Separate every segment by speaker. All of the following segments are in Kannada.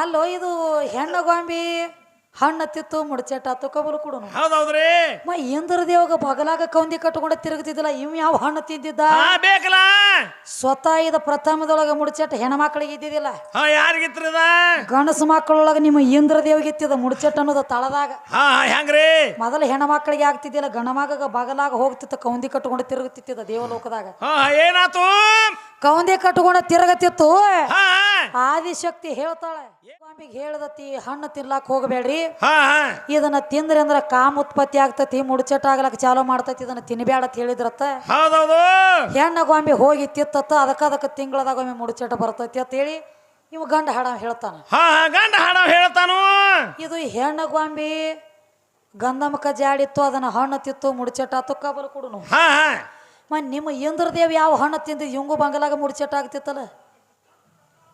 Speaker 1: ಅಲ್ಲೋ ಇದು ಹೆಣ್ಣು ಗೊಂಬಿ. ಹಣ್ಣು ತಿತ್ತು ಮುಡ್ಚೆಟ್ಟ ತುಕಬಲು ಕೊಡು
Speaker 2: ಹೌದೌದ್ರಿ.
Speaker 1: ಮ ಇಂದ್ರ ದೇವಾಗ ಬಗಲಾಗ ಕೌಂದಿ ಕಟ್ಕೊಂಡು ತಿರುಗುತ್ತಿದ್ದಿಲ್ಲ ಇವ್ ಯಾವ ಹಣ್ಣು ತಿಂದಿದ್ದ?
Speaker 2: ಬೇಕಲ್ಲ.
Speaker 1: ಸ್ವತಃ ಇದ ಪ್ರಥಮದೊಳಗ ಮುಡ್ಚೆಟ್ಟ ಹೆಣ್ಮಕ್ಳಿಗೆ ಇದ್ದಿದ್ದಿಲ್ಲ.
Speaker 2: ಗಣಸು
Speaker 1: ಗಂಡಸು ಮಕ್ಕಳೊಳಗ ನಿಮ್ಮ ಇಂದ್ರ ದೇವಗೆ ಇತ್ತಿದ ಮುಡ್ಚೆಟ್ಟ ಅನ್ನೋದು ತಳದಾಗ.
Speaker 2: ಹೆಂಗ್ರಿ?
Speaker 1: ಮೊದಲ ಹೆಣ್ಮಕ್ಳಿಗೆ ಮಕ್ಕಳಿಗೆ ಆಗ್ತಿದ್ದಿಲ್ಲ ಗಂಡ ಮಗಗ ಬಗಲಾಗ ಹೋಗ್ತಿತ್ತು ಕೌಂದಿ ಕಟ್ಕೊಂಡು ತಿರುಗುತ್ತಿದ್ದ ದೇವಲೋಕದಾಗ.
Speaker 2: ಏನಾತು?
Speaker 1: ಕೌಂದಿ ಕಟ್ಟಕೊಂಡ
Speaker 2: ತಿರುಗತಿತ್ತು
Speaker 1: ಆದಿಶಕ್ತಿ ಹೇಳ್ತಾಳೆ ಹೇಳ್ದತಿ ಹಣ್ಣು ತಿನ್ಲಾಕ್ ಹೋಗಬೇಡ್ರಿ ಇದನ್ನ ತಿಂದ್ರೆ ಅಂದ್ರ ಕಾಮ ಉತ್ಪತ್ತಿ ಆಗ್ತತಿ ಮುಡ್ಚಟ ಆಗ್ಲಕ್ ಚಾಲೋ ಮಾಡ್ತೈತಿ ಇದನ್ನ ತಿನ್ಬೇಡ ಅಂತ ಹೇಳಿದ್ರತ್ತ.
Speaker 2: ಹೌದೌದು.
Speaker 1: ಹೆಣ್ಣ ಗೊಂಬೆ ಹೋಗಿ ತಿತ್ತತ್ತ ಅದಕ್ಕ ಅದಕ್ಕ ತಿಂಗಳದಾಗ ಒಮ್ಮೆ ಮುಡ್ಚಟ ಬರ್ತೈತಿ ಅಂತ ಹೇಳಿ ಇವ್ ಗಂಡ ಹಾಡ ಹೇಳ್ತಾನ.
Speaker 2: ಗಂಡ ಹಾಡ ಹೇಳ್ತಾನು.
Speaker 1: ಇದು ಹೆಣ್ಣ ಗೊಂಬಿ ಗಂಧಮಕ ಜಾಡಿತ್ತು ಅದನ್ನ ಹಣ್ಣು ತಿತ್ತು ಮುಡ್ಚಟ ತುಕ್ಕಬಲ್ ಕೊಡುನು.
Speaker 2: ಹಾ ಹಾ.
Speaker 1: ಮ ನಿಮ್ಮ ಇಂದ್ರದೇವ್ ಯಾವ ಹಣ್ಣು ತಿಂದ ಇವಂಗು ಬಂಗಲಾಗ ಮುಡ್ಚಟ ಆಗ್ತಿತ್ತಲ್ಲ?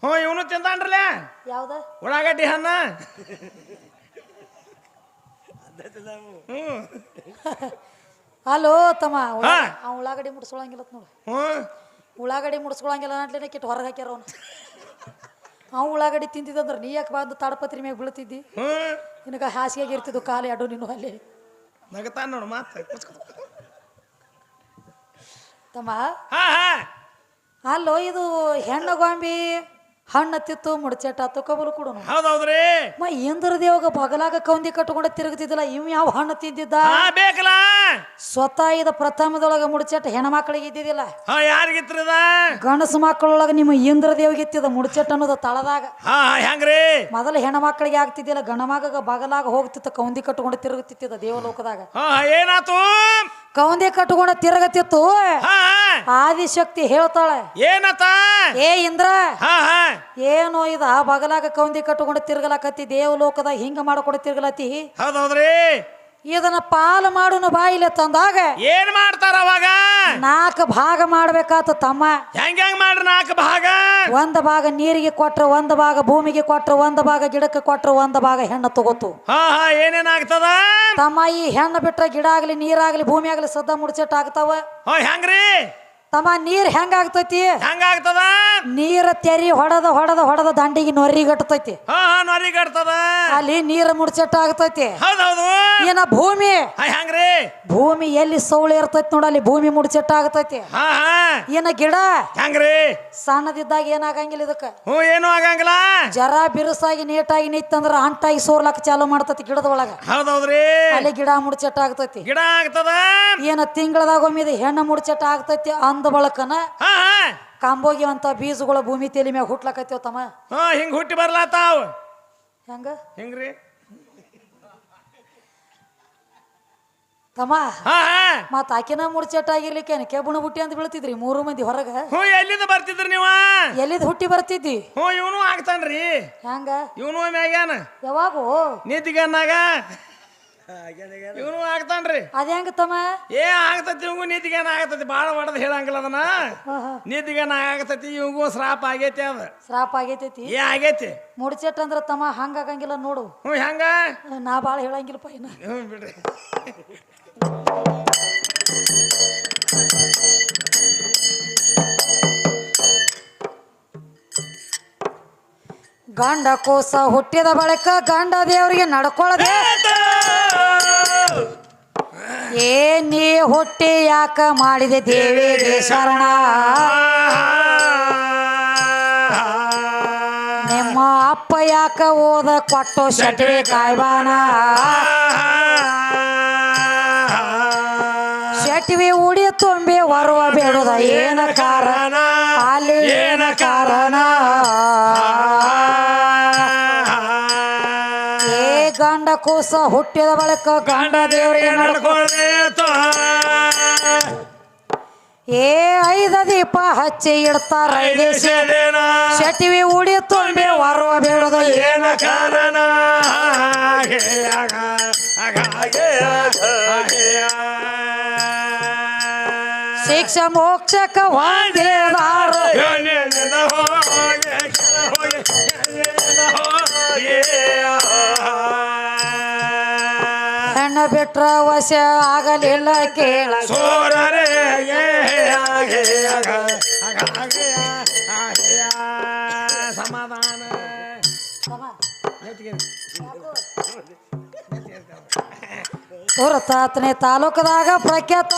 Speaker 2: ಹ್ಞೂ ಇವನು ತಿಂತಾನ್ರಲ್ಲ
Speaker 1: ಯಾವ್ದ?
Speaker 2: ಉಳ್ಳಾಗಡ್ಡಿ ಹಣ್ಣ. ಹ್ಞೂ
Speaker 1: ಹಲೋ ತಮ್ಮ ಅವ್ ಉಳ್ಳಾಗಡ್ಡಿ ಮುಡ್ಸ್ಕೊಳಂಗಿಲ್ಲ ನೋಡು.
Speaker 2: ಹ್ಞೂ
Speaker 1: ಉಳ್ಳಾಗಡ್ಡಿ ಮುಡ್ಸ್ಕೊಳಂಗಿಲ್ಲ ಅಂಟ್ಲೇನೆ ಕಿಟ್ ಹೊರಗೆ ಹಾಕ್ಯಾರ ಅವನು. ಅವ ಉಳ್ಳಾಗಡ್ಡಿ ತಿಂತಿದ್ದಂದ್ರೆ ನೀ ಯಾಕೆ ಬಂದು ತಾಡಪತ್ರಿ ಮ್ಯಾಗ ಬೀಳ್ತಿದ್ದಿ? ನಿನಗೆ ಹಾಸಿಗೆಗೆ ಇರ್ತಿದ್ದು ಕಾಲು ಎರಡು ನೀನು ಅಲ್ಲಿ.
Speaker 2: ನಗತಾನ ನೋಡು ಮಾತು.
Speaker 1: ತಮ್ಮ.
Speaker 2: ಹಾ ಹಾ.
Speaker 1: ಅಲ್ಲೋ ಇದು ಹೆಣ್ಣು ಗೊಂಬಿ. ಹಣ್ಣು ತಿತ್ತು ಮುಡ್ಚೆಟ್ಟ ತುಕಬಲು ಕೊಡು
Speaker 2: ಹೌದೌದ್ರಿ.
Speaker 1: ಮ ಇಂದ್ರ ದೇವಾಗ ಬಗಲಾಗ ಕೌಂದಿ ಕಟ್ಟಕೊಂಡ ತಿರುಗುತ್ತಿದ್ದಿಲ್ಲ ಇವ್ ಯಾವ ಹಣ್ಣು ತಿಂದಿದ್ದ?
Speaker 2: ಬೇಕಲ್ಲ.
Speaker 1: ಸ್ವತಃ ಇದ ಪ್ರಥಮದೊಳಗ ಮುಡ್ಚೆಟ್ಟ ಹೆಣ್ಮಕ್ಳಿಗೆ ಇದ್ದಿದ್ದಿಲ್ಲ.
Speaker 2: ಹಾ
Speaker 1: ಗಣಸು ಮಕ್ಕಳೊಳಗ ನಿಮ್ಮ ಇಂದ್ರ ದೇವಗೆ ಇತ್ತಿದ ಮುಡ್ಚೆಟ್ಟ ಅನ್ನೋದು ತಳದಾಗ.
Speaker 2: ಹೆಂಗ್ರಿ?
Speaker 1: ಮೊದಲು ಹೆಣ್ಮಕ್ಳಿಗೆ ಆಗ್ತಿದ್ದಿಲ್ಲ ಗಣಮಗ ಬಗಲಾಗ ಹೋಗ್ತಿತ್ತ ಕೌಂದಿ ಕಟ್ಕೊಂಡು ತಿರುಗುತ್ತಿದ್ದ ದೇವಲೋಕದಾಗ.
Speaker 2: ಏನಾತು?
Speaker 1: ಕೌಂದಿ ಕಟ್ಕೊಂಡ
Speaker 2: ತಿರುಗತಿತ್ತು.
Speaker 1: ಆದಿಶಕ್ತಿ ಹೇಳ್ತಾಳೆ
Speaker 2: ಏನತ?
Speaker 1: ಏ ಇಂದ್ರ ಏನೋ ಇದ ಬಗಲಾಗ ಕೌಂದಿ ಕಟ್ಕೊಂಡು ತಿರುಗಲಕತ್ತಿ ದೇವಲೋಕದ ಹಿಂಗ ಮಾಡ್ಕೊಂಡು ತಿರುಗಲತ್ತಿ
Speaker 2: ಹೌದೌದ್ರಿ
Speaker 1: ಇದನ್ನ ಪಾಲು ಮಾಡುನು ಬಾಯಿಲೆ ತಂದಾಗ
Speaker 2: ಏನ್ ಮಾಡ್ತಾರ ಅವಾಗ?
Speaker 1: ನಾಲ್ಕು ಭಾಗ ಮಾಡ್ಬೇಕಾತ ತಮ್ಮ.
Speaker 2: ಹೆಂಗ್ ಹೆಂಗ್ ಮಾಡ್ರಿ ನಾಲ್ಕು ಭಾಗ?
Speaker 1: ಒಂದ್ ಭಾಗ ನೀರಿಗೆ ಕೊಟ್ರ ಒಂದ್ ಭಾಗ ಭೂಮಿಗೆ ಕೊಟ್ರ ಒಂದ್ ಭಾಗ ಗಿಡಕ್ಕೆ ಕೊಟ್ರ ಒಂದ್ ಭಾಗ ಹೆಣ್ಣು ತಗೋತು.
Speaker 2: ಹಾ ಹಾ ಏನೇನ್ ಆಗ್ತದ?
Speaker 1: ತಮ್ಮ ಈ ಹೆಣ್ಣು ಬಿಟ್ರ ಗಿಡ ಆಗ್ಲಿ ನೀರಾಗ್ಲಿ ಭೂಮಿ ಆಗ್ಲಿ ಸದ್ದ ಮುಡ್ಚೆಟ್ ಆಗ್ತಾವ.
Speaker 2: ಹೆಂಗ್ರಿ?
Speaker 1: ತಮ್ಮ ನೀರ್
Speaker 2: ಹೆಂಗಾಗ್ತೈತಿ? ಹೆಂಗಾಗ್ತದ?
Speaker 1: ನೀರ ತೆರಿ ಹೊಡೆದ ಹೊಡೆದ ಹೊಡೆದ ದಂಡಿಗೆ ನೊರಿ ಗಟ್ಟತೈತಿ.
Speaker 2: ನೊರಿ ಗಟ್ಟದ
Speaker 1: ಅಲ್ಲಿ ನೀರ ಮುಡ್ಚಟ್ಟ ಆಗ್ತೈತಿ.
Speaker 2: ಹೌದೌದು.
Speaker 1: ಏನ ಭೂಮಿ?
Speaker 2: ಹೆಂಗ್ರಿ?
Speaker 1: ಭೂಮಿ ಎಲ್ಲಿ ಸೌಳಿ ಇರ್ತೈತಿ ನೋಡ ಅಲ್ಲಿ ಭೂಮಿ ಮುಡ್ಚಟ್ಟ ಆಗ್ತೈತಿ. ಏನ ಗಿಡ?
Speaker 2: ಹೆಂಗ್ರಿ?
Speaker 1: ಸಣ್ಣದಿದ್ದಾಗ ಏನಾಗಂಗಿಲ್ಲ ಇದಕ್ಕ.
Speaker 2: ಹ್ಞೂ ಏನು ಆಗಂಗಿಲ್ಲ.
Speaker 1: ಜರ ಬಿರುಸಾಗಿ ನೀಟಾಗಿ ನಿಂತಂದ್ರ ಅಂಟಾಗಿ ಸೋರ್ಲಕ್ ಚಾಲು ಮಾಡ್ತೈತಿ ಗಿಡದ ಒಳಗ.
Speaker 2: ಹೌದೌದ್ರಿ.
Speaker 1: ಅಲ್ಲಿ ಗಿಡ ಮುಡ್ಚಟ್ಟ ಆಗ್ತೈತಿ.
Speaker 2: ಗಿಡ ಆಗ್ತದ.
Speaker 1: ಏನ ತಿಂಗಳದಾಗ ಒಮ್ಮೆ ಹೆಣ್ಣು ಮುಡ್ಚಟ್ಟ ಆಗ್ತೈತಿ ಅಂದ ಬಳಕನ
Speaker 2: ಹಾ ಹಾ.
Speaker 1: ಕಾಂಬೋಗಿ ಅಂತ ಬೀಜಗಳು ಭೂಮಿ ತೇಲಿ ಮ್ಯಾಗ ಹುಟ್ಲಕತ್ತೇವ ತಮ್ಮ?
Speaker 2: ಹಾ ಹಿಂಗ್ ಹುಟ್ಟಿ ಬರ್ಲಾತಾವ್
Speaker 1: ಹೆಂಗ?
Speaker 2: ಹಿಂಗ್ರಿ?
Speaker 1: ತಮ್ಮ ಮತ್ ಆಕಿನ ಮುಡ್ಚೆಟ್ ಆಗಿರ್ಲಿಕ್ಕೆ ಕೆಬ್ಬಣ ಬುಟ್ಟಿ ಅಂತ ಬೀಳ್ತಿದ್ರಿ ಮೂರು ಮಂದಿ ಹೊರಗ?
Speaker 2: ಹ್ಞೂ ಎಲ್ಲಿಂದ ಬರ್ತಿದ್ರಿ ನೀವ?
Speaker 1: ಎಲ್ಲಿದ್ ಹುಟ್ಟಿ ಬರ್ತಿದ್ದಿ?
Speaker 2: ಹ್ಞೂ ಇವನು ಆಗ್ತಾನ್ರಿ.
Speaker 1: ಹೆಂಗ?
Speaker 2: ಇವನು ಮ್ಯಾಗ್ಯಾನ.
Speaker 1: ಯಾವಾಗೂ?
Speaker 2: ನೀತಿಗನ್ನಾಗ ಇವನು ಆಗ್ತಾನ್ರಿ.
Speaker 1: ಅದ ಹೆಂಗ ತಮ್ಮ?
Speaker 2: ಏ ಆಗ್ತತಿ ಇವಂಗು ನೀತಿಗೇನ ಆಗತೈತಿ. ಭಾಳ ಹೊಡೆದ್ ಹೇಳಂಗಿಲ್ಲ ಅದನ್ನ. ನೀತಿಗೇನ ಆಗತೈತಿ ಇವಂಗೂ ಶ್ರಾಪ ಆಗೈತಿ ಅದ.
Speaker 1: ಶ್ರಾಪ ಆಗೈತೈತಿ?
Speaker 2: ಏ ಆಗೈತಿ.
Speaker 1: ಮುಡ್ಚೆಟ್ ಅಂದ್ರ ತಮ್ಮ ಹಂಗ ಆಗಂಗಿಲ್ಲ ನೋಡು.
Speaker 2: ಹ್ಞೂ ಹೆಂಗ?
Speaker 1: ನಾ ಬಾಳ ಹೇಳಂಗಿಲ್ಲಪ್ಪ ಇನ್ನ.
Speaker 2: ಹ್ಞೂ ಬಿಡ್ರಿ.
Speaker 1: ಗಂಡ ಕೋಸ ಹುಟ್ಟಿದ ಬಳಿಕ ಗಂಡ ದೇವರಿಗೆ ನಡ್ಕೊಳ್ಳದೆ ಏ ನೀ ಹುಟ್ಟಿ ಯಾಕ ಮಾಡಿದೆ ದೇವೇ ಶರಣ? ನಿಮ್ಮ ಅಪ್ಪ ಯಾಕ ಓದ ಕೊಟ್ಟು ಶಟರಿ ಕಾಯ್ಬಾನ? ಶಟ್ವಿ ಉಡಿ ತುಂಬಿ ಬರುವ ಬೇಡುದ ಏನ ಕಾರಣ? ಅಲ್ಲಿ ಏನ ಕಾರಣ? ಗಂಡ ಕೂಸ ಹುಟ್ಟಿದ ಬಳಿಕ ಗಂಡ ದೇವರಿಗೆ ನಡ್ಕೊ ಏ ಐದ ದೀಪ ಹಚ್ಚಿ ಇಡ್ತಾರ ಚಟಿವಿ ಶಟಿವಿ ಉಡಿ ತುಂಬಿ ಹೊರುವ ಬೇಡದು ಏನ
Speaker 2: ಕಾರಣ?
Speaker 1: ಶಿಕ್ಷ ಮೋಕ್ಷಕ ವಾದ್ಯ ಬಿಟ್ರ ವಶ ಆಗಲಿಲ್ಲ ಕೇಳ.
Speaker 2: ಸೋರರೆ ಸಮಾಧಾನ.
Speaker 1: ತಾತನೇ ತಾಲೂಕದಾಗ ಪ್ರಖ್ಯಾತ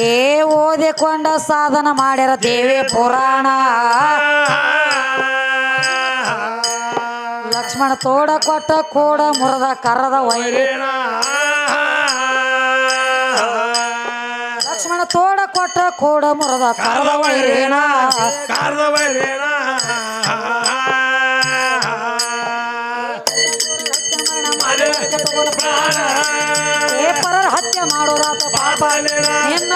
Speaker 1: ಏ ಓದಿಕೊಂಡ ಸಾಧನ ಮಾಡಿರ ದೇವಿ ಪುರಾಣ. ಲಕ್ಷ್ಮಣ ತೋಡ ಕೊಟ್ಟ ಕೂಡ ಮುರದ ಕರದ ವೈರಿ. ಲಕ್ಷ್ಮಣ ತೋಡ ಕೊಟ್ಟ ಕೂಡ ಮುರದ ಕರದ ವೈರೇನ ಏ ಪರರ ಹತ್ಯೆ ಮಾಡೋದಾತ ಪಾಪ. ನಿನ್ನ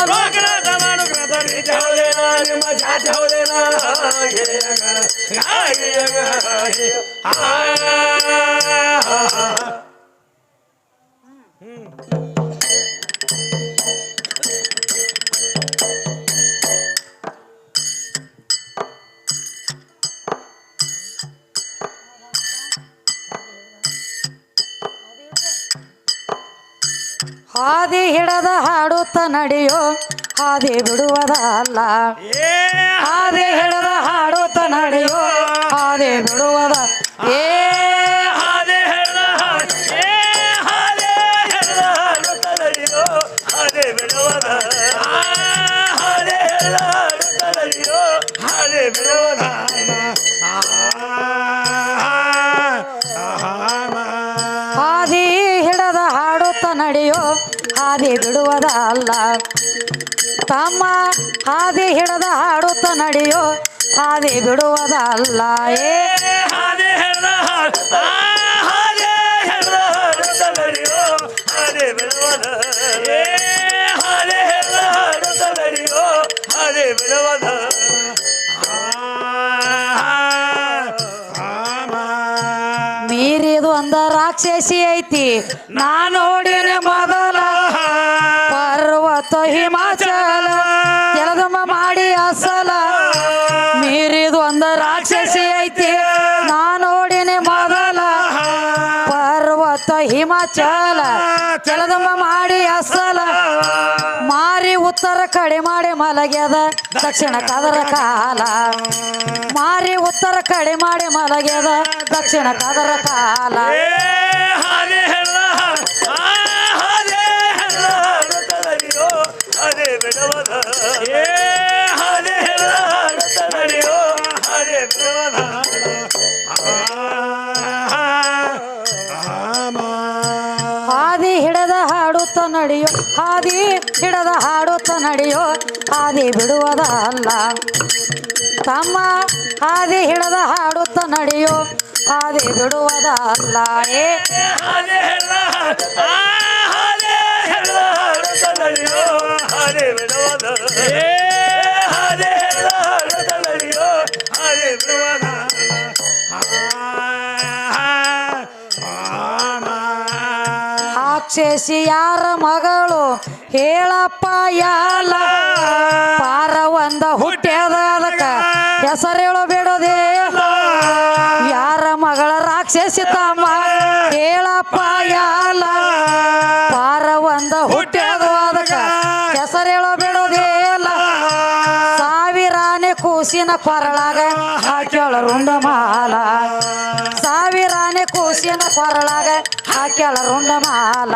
Speaker 1: ಹಾದಿ ಹಿಡದ ಹಾಡುತ್ತ ನಡೆಯೋ ಹಾದಿ ಬಿಡುವುದ ಅಲ್ಲ ಹಾದಿ ಹಿಡದ ಹಾಡುತ್ತ ನಡೆಯೋ ಹಾದಿ ಬಿಡುವುದ. ಏ ಹಾದಿ ಹಾದಿ ಬಿಡುವುದ ಅಲ್ಲ. ತಮ್ಮ ಹಾದಿ ಹಿಡದ ಹಾಡುತ್ತ ನಡೆಯೋ ಹಾದಿ ಬಿಡುವುದ ಅಲ್ಲ. ಏ ಮೀರಿದು ಅಂದ ರಾಕ್ಷಸಿ ಐತಿ. ನಾನು ನೋಡಿನ ಮೊದಲ ಪರ್ವತ ಹಿಮಾಚಲ ಕೆಲದಮ್ಮ ಮಾಡಿ ಅಸಲ. ಮೀರಿದು ಒಂದ ರಾಕ್ಷಸಿ ಐತಿ. ನಾನು ನೋಡಿನ ಮೊದಲ ಪರ್ವತ ಹಿಮಾಚಲ ಕೆಲದಮ್ಮ ಮಾಡಿ ಅಸಲ. ಉತ್ತರ ಕಡೆ ಮಾಡಿ ಮಲಗ್ಯದ ದಕ್ಷಿಣ ಕದರ ಕಾಲ ಮಾರಿ ಉತ್ತರ ಕಡೆ ಮಾಡಿ ಮಲಗ್ಯದ ದಕ್ಷಿಣ ಕದರ ಕಾಲ ಹಾದಿ ಹಿಡದ ಹಾಡುತ್ತ ನಡೆಯೋ ಹಾದಿ ಹಾದಿ ಬಿಡುವುದ ಅಲ್ಲ. ತಮ್ಮ ಹಾದಿ ಹಿಡದ ಹಾಡುತ್ತ ನಡೆಯೋ ಹಾದಿ ಬಿಡುವುದ ಅಲ್ಲ. ಏ
Speaker 3: ಆದಿ ಬಿಡವದ
Speaker 1: ರಾಕ್ಷಸಿ ಯಾರ ಮಗಳು? ಹೇಳಪ್ಪ ಯಾಲ ಪಾರ ಒಂದ ಹುಟ್ಟ್ಯದ ಅದಕ್ಕ ಹೇಳು ಬಿಡೋದೇ? ಯಾರ ಮಗಳ ರಾಕ್ಷಸಿ ತಮ್ಮ? ಹೇಳಪ್ಪ ಯಾಲ ಪಾರ ಒಂದ ಹುಟ್ಟ್ಯದ ಅದಕ್ಕ ಬಿಡೋದೇ? ಅಲ್ಲ ಸಾವಿರಾನೆ ಕೂಸಿನ ಕೊರಳಾಗ ಹಾಕ್ಯಾಳ ರುಂಡ ಮಾಲ ಕೂಸಿನ ಕೊರಳಾಗ ಹಾಕ್ಯಾಳ ರುಂಡ ಮಾಲ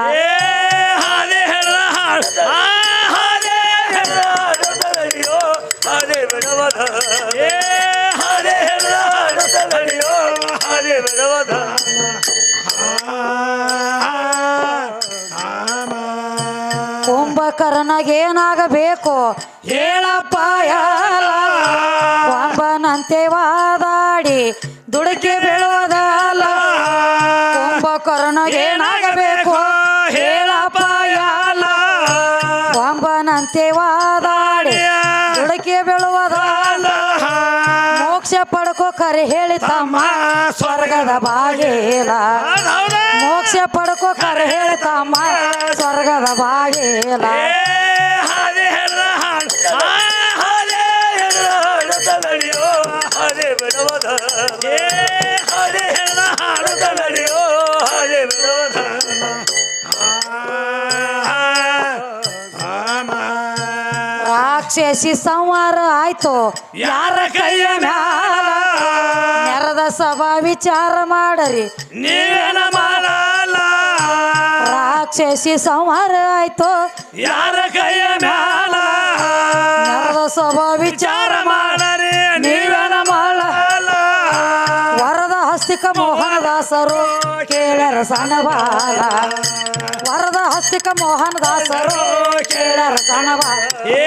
Speaker 1: ಕುಂಭಕರ್ಣಗೇನಾಗಬೇಕು ಹೇಳಪ್ಪ ಯಾಲ ಕೊಂಬನಂತೆ ವಾದಾಡಿ ದುಡುಕಿ ಬೀಳೋದಲ್ಲ ಕೊಂಬನಂತೆ ವಾದಾಡಿ ದುಡುಕಿ ಬೀಳುವುದಲ್ಲ ಮೋಕ್ಷ ಪಡ್ಕೋ ಕರೆ ಹೇಳಿ ತಮ್ಮ ಸ್ವರ್ಗದ ಬಾಗೇಲ. ಮೋಕ್ಷ ಪಡ್ಕೋ ಕರೆ ಹೇಳಿ ತಮ್ಮ ಸ್ವರ್ಗದ ಬಾಗೇಲ.
Speaker 3: ಹಾಲೆ ಬಿಡವದ.
Speaker 1: ರಾಕ್ಷಸಿ ಸಂವಾರ ಆಯ್ತು. ಯಾರ ಕೈಯ ಮ್ಯಾಲ? ಸಭಾ ವಿಚಾರ ಮಾಡರಿ.
Speaker 2: ನೀವೇನ ಮಾಡಲ್ಲ?
Speaker 1: ರಾಕ್ಷಸಿ ಸಂಹಾರ ಆಯ್ತು.
Speaker 2: ಯಾರ ಕೈಯ ಮ್ಯಾಲ?
Speaker 1: ನೆರದ ಸಭಾ ವಿಚಾರ
Speaker 2: ವಿಚಾರ ಮಾಡರಿ
Speaker 1: ನೀವೇನ ಮಾಡಲ್ಲ. ವರದ ಹಸ್ತಿಕ ಮೋಹನದಾಸರು ಕೇಳರ ಸಣ್ಣ ಬಾಲ ವರದ ಹಸ್ತಿಕ ಮೋಹನದಾಸರು ಕೇಳರ ಸಣ್ಣ ಬಾಲ
Speaker 2: ಏ